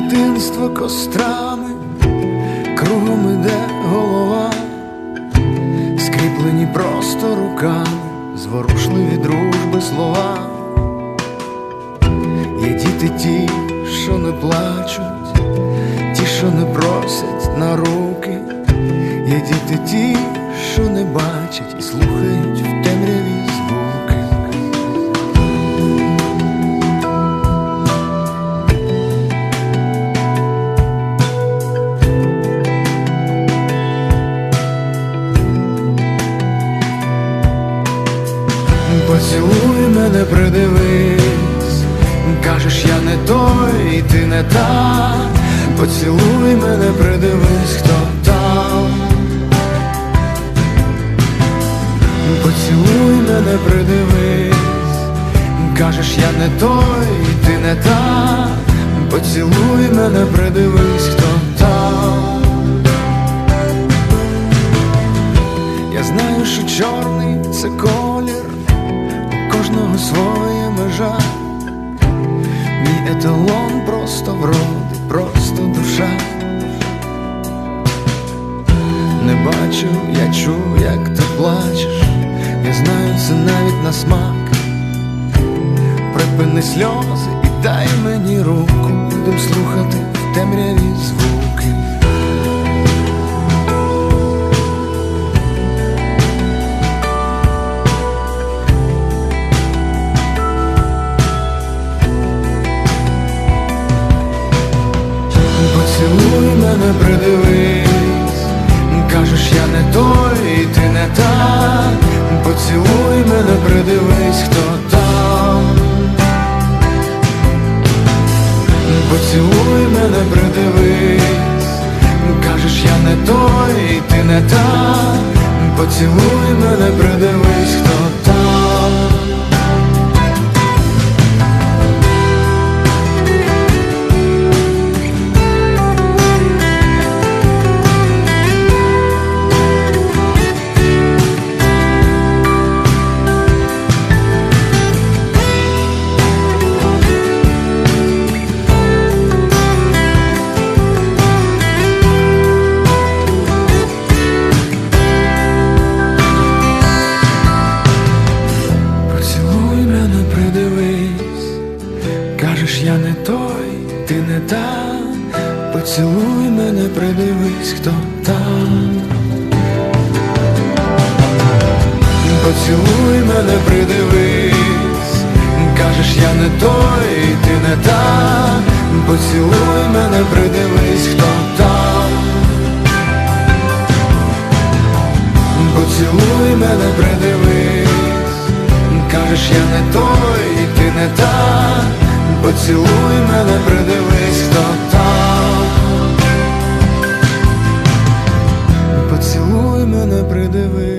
дитинство кострами, кругом іде голова, скріплені просто руками, зворушливі дружби слова. Є діти ті, що не плачуть, ті, що не просять на руки, є діти ті, що не бачать і слухають Поцілуй мене, придивись, кажеш, я не той, і ти не та. Поцілуй мене, придивись, хто там. Поцілуй мене, придивись, кажеш, я не той, і ти не та. Поцілуй мене, придивись, хто там. Я знаю, що чорний це колір, у кожного своє межа. Мій еталон просто вроди, просто душа. Не бачу, я чую, як ти плачеш. Я знаю це навіть на смак. Припини сльози і дай мені руку, будем слухати в темряві звуки. Мене, придивись, кажеш, я не той, і ти не та. Поцілуй мене, придивись, хто там. Поцілуй мене, придивись, кажеш, я не той, і ти не та. Поцілуй мене, придивись, хто там. Ти не та. Поцілуй мене, придивись, хто там. Поцілуй мене, придивись, кажеш, я не той, ти не та. Поцілуй мене, придивись, хто там. Поцілуй мене, придивись, кажеш, я не той, ти не та поцілуй мене, придивись, хто там Поцілуй мене, придивись.